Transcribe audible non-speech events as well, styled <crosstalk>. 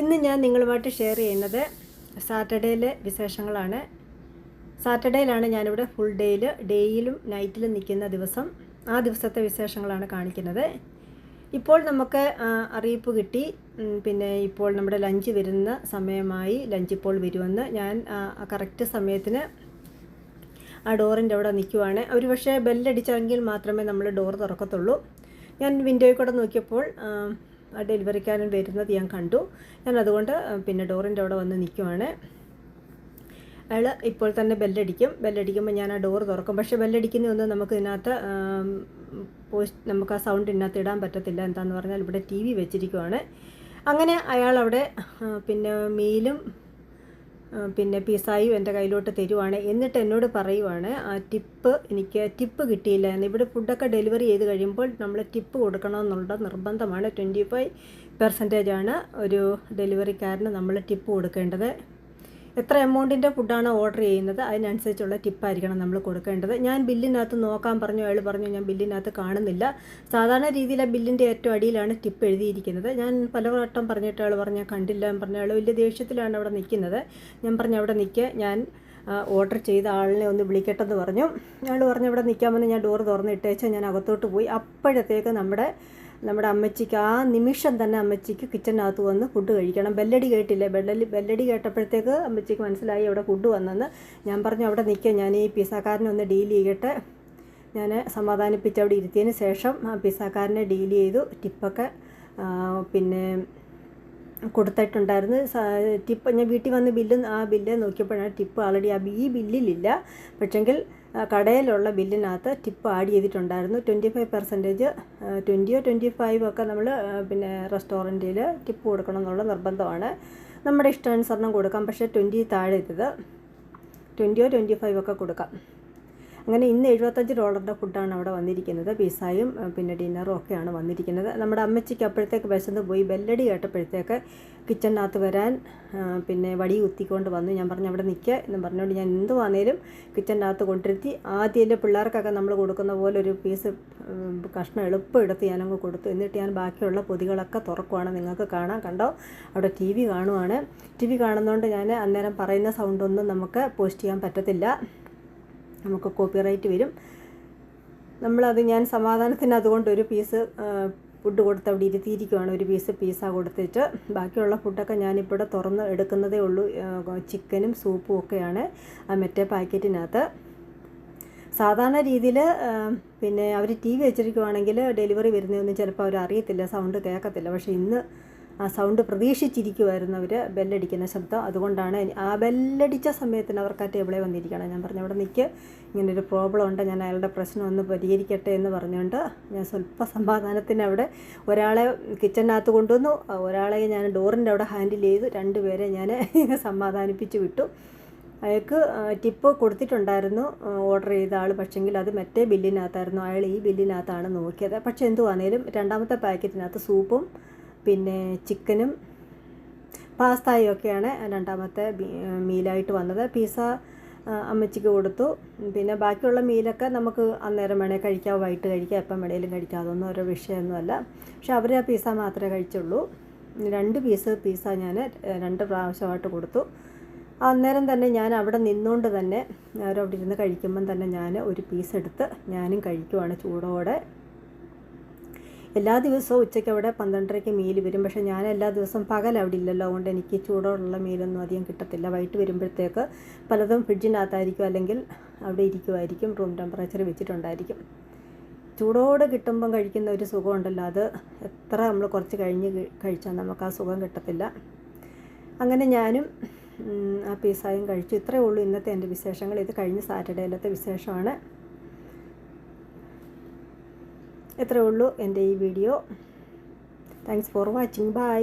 ഇന്ന് ഞാൻ നിങ്ങളുമായിട്ട് ഷെയർ ചെയ്യുന്നത് സാറ്റർഡേയിലെ വിശേഷങ്ങളാണ്. സാറ്റർഡേയിലാണ് ഞാനിവിടെ ഫുൾ ഡേയിൽ ഡേയിലും നൈറ്റിലും നിൽക്കുന്ന ദിവസം. ആ ദിവസത്തെ വിശേഷങ്ങളാണ് കാണിക്കുന്നത്. ഇപ്പോൾ നമുക്ക് അറിയിപ്പ് കിട്ടി. പിന്നെ ഇപ്പോൾ നമ്മുടെ ലഞ്ച് വരുന്ന സമയമായി ലഞ്ച് ഇപ്പോൾ വരുമെന്ന് ഞാൻ കറക്റ്റ് സമയത്തിന് ആ ഡോറിന്റെ അവിടെ നിൽക്കുവാണ്. അവർ പക്ഷേ ബെല്ലടിച്ചെങ്കിൽ മാത്രമേ നമ്മൾ ഡോർ തുറക്കത്തുള്ളൂ. ഞാൻ വിൻഡോയിൽ കൂടെ നോക്കിയപ്പോൾ ഡെലിവറിക്കാരൻ വരുന്നത് ഞാൻ കണ്ടു. ഞാൻ അതുകൊണ്ട് പിന്നെ ഡോറിന്റെ അവിടെ വന്ന് നിൽക്കുവാണ്. അയാൾ ഇപ്പോൾ തന്നെ ബെല്ലടിക്കും. ബെല്ലടിക്കുമ്പോൾ ഞാൻ ആ ഡോർ തുറക്കും. പക്ഷേ ബെല്ലടിക്കുന്നതൊന്നും നമുക്ക് ഇതിനകത്ത് പോസ്റ്റ് നമുക്ക് ആ സൗണ്ട് ഇതിനകത്ത് ഇടാൻ പറ്റത്തില്ല. എന്താണെന്ന് പറഞ്ഞാൽ ഇവിടെ ടി വി വെച്ചിരിക്കുവാണ്. അങ്ങനെ അയാൾ അവിടെ പിന്നെ മീലും പിന്നെ പിസായും എന്റെ കയ്യിലോട്ട് തരുവാണ്. എന്നിട്ട് എന്നോട് പറയുവാണ് ആ ടിപ്പ് എനിക്ക് ടിപ്പ് കിട്ടിയില്ല എന്ന് ഇവിടെ ഫുഡൊക്കെ ഡെലിവറി ചെയ്ത് കഴിയുമ്പോൾ നമ്മൾ ടിപ്പ് കൊടുക്കണമെന്നുള്ള നിർബന്ധമാണ്. ട്വന്റി ഫൈവ് പെർസെന്റേജാണ് ഒരു ഡെലിവറിക്കാരന് നമ്മൾ ടിപ്പ് കൊടുക്കേണ്ടത്. എത്ര എമൗണ്ടിന്റെ ഫുഡാണ് ഓർഡർ ചെയ്യുന്നത്? അതിനനുസരിച്ചുള്ള ടിപ്പായിരിക്കണം നമ്മൾ കൊടുക്കേണ്ടത്. ഞാൻ ബില്ലിനകത്ത് നോക്കാൻ പറഞ്ഞു. അയാൾ പറഞ്ഞു ഞാൻ ബില്ലിനകത്ത് കാണുന്നില്ല. സാധാരണ രീതിയിലെ ബില്ലിന്റെ ഏറ്റവും അടിയിലാണ് ടിപ്പ് എഴുതിയിരിക്കുന്നത്. ഞാൻ പലവട്ടം പറഞ്ഞിട്ട് അയാൾ പറഞ്ഞാൽ കണ്ടില്ല. എന്ന് പറഞ്ഞ അയാൾ വലിയ ദേഷ്യത്തിലാണ് അവിടെ നിൽക്കുന്നത്. ഞാൻ പറഞ്ഞു അവിടെ നിൽക്കുക ഞാൻ ഓർഡർ ചെയ്ത ആളിനെ ഒന്ന് വിളിക്കട്ടെന്ന് പറഞ്ഞു. അയാൾ പറഞ്ഞു ഇവിടെ നിൽക്കാമെന്ന് ഞാൻ ഡോർ തുറന്ന് ഇട്ടേച്ച് ഞാൻ അകത്തോട്ട് പോയി. അപ്പോഴത്തേക്ക് നമ്മുടെ നമ്മുടെ അമ്മച്ചിക്ക് ആ നിമിഷം തന്നെ അമ്മച്ചിക്ക് കിച്ചണിനകത്ത് വന്ന് ഫുഡ് കഴിക്കണം. ബെല്ലടി കേട്ടില്ലേ? ബെല്ലടി ബെല്ലടി കേട്ടപ്പോഴത്തേക്ക് അമ്മച്ചിക്ക് മനസ്സിലായി അവിടെ ഫുഡ് വന്നെന്ന്. ഞാൻ പറഞ്ഞു അവിടെ നിൽക്കുക ഞാൻ ഈ പിസ്സാക്കാരനെ ഒന്ന് ഡീൽ ചെയ്യട്ടെ. ഞാൻ സമാധാനിപ്പിച്ച് അവിടെ ഇരുത്തിയതിന് ശേഷം ആ പിസ്സാക്കാരനെ ഡീൽ ചെയ്തു. ടിപ്പൊക്കെ പിന്നെ കൊടുത്തിട്ടുണ്ടായിരുന്നു. ടിപ്പ് ഞാൻ വീട്ടിൽ വന്ന് ബില്ല് ആ ബില്ല് നോക്കിയപ്പോഴാണ് ടിപ്പ് ആൾറെഡി ആ ഈ ബില്ലിലില്ല. പക്ഷെങ്കിൽ കടയിലുള്ള ബില്ലിനകത്ത് ടിപ്പ് ആഡ് ചെയ്തിട്ടുണ്ടായിരുന്നു. ട്വന്റി ഫൈവ് പെർസെന്റേജ് ട്വന്റിയോ ട്വന്റി ഫൈവ് ഒക്കെ നമ്മൾ പിന്നെ റെസ്റ്റോറന്റിൽ ടിപ്പ് കൊടുക്കണം എന്നുള്ള നിർബന്ധമാണ്. നമ്മുടെ ഇഷ്ടാനുസരണം കൊടുക്കാം. പക്ഷേ ട്വന്റി താഴെ ഇത് ട്വന്റിയോ ട്വന്റി ഫൈവ് ഒക്കെ കൊടുക്കാം. അങ്ങനെ ഇന്ന് എഴുപത്തഞ്ച് ഡോളറിന്റെ ഫുഡാണ് അവിടെ വന്നിരിക്കുന്നത്. പിസ്സായും പിന്നെ ഡിന്നറും ഒക്കെയാണ് വന്നിരിക്കുന്നത്. നമ്മുടെ അമ്മച്ചിക്ക് അപ്പോഴത്തേക്ക് വിശന്ന് പോയി. ബെല്ലടി കേട്ടപ്പോഴത്തേക്ക് കിച്ചണിനകത്ത് വരാൻ പിന്നെ വടി കുത്തിക്കൊണ്ട് വന്നു. ഞാൻ പറഞ്ഞു അവിടെ നിൽക്കുക എന്ന് പറഞ്ഞുകൊണ്ട് ഞാൻ എന്ത് വന്നേലും കിച്ചണിനകത്ത് കൊണ്ടിരുത്തി ആദ്യം എന്റെ പിള്ളേർക്കൊക്കെ നമ്മൾ കൊടുക്കുന്ന പോലെ ഒരു പീസ് കഷ്ണം എളുപ്പം എടുത്ത് ഞാനങ്ങ് കൊടുത്തു. എന്നിട്ട് ഞാൻ ബാക്കിയുള്ള പൊതികളൊക്കെ തുറക്കുവാണ്. നിങ്ങൾക്ക് കാണാം കണ്ടോ? അവിടെ ടി വി കാണുവാണ്. ടി വി കാണുന്നതുകൊണ്ട് ഞാൻ അന്നേരം പറയുന്ന സൗണ്ടൊന്നും നമുക്ക് പോസ്റ്റ് ചെയ്യാൻ പറ്റത്തില്ല. നമുക്ക് കോപ്പിറൈറ്റ് വരും. നമ്മളത് ഞാൻ സമാധാനത്തിന് അതുകൊണ്ട് ഒരു പീസ് ഫുഡ് കൊടുത്ത് അവിടെ ഇരുത്തിയിരിക്കുവാണ്. ഒരു പീസ് പീസ കൊടുത്തിട്ട് ബാക്കിയുള്ള ഫുഡൊക്കെ ഞാനിപ്പോൾ തുറന്ന് എടുക്കുന്നതേ ഉള്ളൂ. ചിക്കനും സൂപ്പും ഒക്കെയാണ് ആ മറ്റേ പാക്കറ്റിനകത്ത്. സാധാരണ രീതിയിൽ പിന്നെ അവർ ടി വി വെച്ചിരിക്കുവാണെങ്കിൽ ഡെലിവറി വരുന്നതൊന്നും ചിലപ്പോൾ അവർ അറിയത്തില്ല സൗണ്ട് കേൾക്കത്തില്ല. പക്ഷേ ഇന്ന് ആ സൗണ്ട് പ്രതീക്ഷിച്ചിരിക്കുമായിരുന്നു അവർ ബെല്ലടിക്കുന്ന ശബ്ദം. അതുകൊണ്ടാണ് ആ ബെല്ലടിച്ച സമയത്തിന് അവർക്ക് ആ ടേബിളെ വന്നിരിക്കണം. ഞാൻ പറഞ്ഞു അവിടെ നിൽക്ക് ഇങ്ങനൊരു പ്രോബ്ലം ഉണ്ട്. ഞാൻ അയാളുടെ പ്രശ്നം ഒന്ന് പരിഹരിക്കട്ടെ എന്ന് പറഞ്ഞുകൊണ്ട് ഞാൻ സ്വല്പ സമാധാനത്തിന് അവിടെ ഒരാളെ കിച്ചണിനകത്ത് കൊണ്ടുവന്നു. ഒരാളെ ഞാൻ ഡോറിന്റെ അവിടെ ഹാൻഡിൽ ചെയ്തു രണ്ടുപേരെ ഞാൻ <laughs> സമാധാനിപ്പിച്ച് വിട്ടു. അയാൾക്ക് ടിപ്പ് കൊടുത്തിട്ടുണ്ടായിരുന്നു ഓർഡർ ചെയ്ത ആൾ പക്ഷെങ്കിൽ അത് മറ്റേ ബില്ലിനകത്തായിരുന്നു അയാൾ ഈ ബില്ലിനകത്താണ് നോക്കിയത്. പക്ഷെ എന്തുവാണേലും രണ്ടാമത്തെ പാക്കറ്റിനകത്ത് സൂപ്പും പിന്നെ ചിക്കനും പാസ്തായും രണ്ടാമത്തെ മീലായിട്ട് വന്നത്. പിസ്സ അമ്മച്ചിക്ക് കൊടുത്തു. പിന്നെ ബാക്കിയുള്ള മീലൊക്കെ നമുക്ക് അന്നേരം വേണേൽ കഴിക്കാം. വൈകിട്ട് കഴിക്കാം. എപ്പം വേണേലും കഴിക്കാം. അതൊന്നും ഓരോ വിഷയമൊന്നുമല്ല. പക്ഷെ അവർ ആ പിസ്സ മാത്രമേ കഴിച്ചുള്ളൂ. രണ്ട് പീസ് പിസ്സ ഞാൻ രണ്ട് പ്രാവശ്യമായിട്ട് കൊടുത്തു. അന്നേരം തന്നെ ഞാൻ അവിടെ നിന്നുകൊണ്ട് തന്നെ അവരവിടെ ഇരുന്ന് കഴിക്കുമ്പം തന്നെ ഞാൻ ഒരു പീസ് എടുത്ത് ഞാനും കഴിക്കുവാണ് ചൂടോടെ. എല്ലാ ദിവസവും ഉച്ചയ്ക്ക് അവിടെ പന്ത്രണ്ടരയ്ക്ക് മീൽ വരും. പക്ഷേ ഞാൻ എല്ലാ ദിവസവും പകൽ അവിടെ ഇല്ലല്ലോ. അതുകൊണ്ട് എനിക്ക് ചൂടോടുള്ള മീലൊന്നും അധികം കിട്ടത്തില്ല. വൈകിട്ട് വരുമ്പോഴത്തേക്ക് പലതും ഫ്രിഡ്ജിനകത്തായിരിക്കും അല്ലെങ്കിൽ അവിടെ ഇരിക്കുമായിരിക്കും. Room temperature വെച്ചിട്ടുണ്ടായിരിക്കും. ചൂടോടെ കിട്ടുമ്പം കഴിക്കുന്ന ഒരു സുഖമുണ്ടല്ലോ. അത് എത്ര നമ്മൾ കുറച്ച് കഴിഞ്ഞ് കഴിച്ചാൽ നമുക്ക് ആ സുഖം കിട്ടത്തില്ല. അങ്ങനെ ഞാനും ആ പിസായും കഴിച്ചു. ഇത്രയേ ഉള്ളൂ ഇന്നത്തെ എന്റെ വിശേഷങ്ങൾ. ഇത് കഴിഞ്ഞ സാറ്റർഡേയിലത്തെ വിശേഷമാണ്. ഇത്രയേ ഉള്ളൂ എന്റെ ഈ video. Thanks for watching bye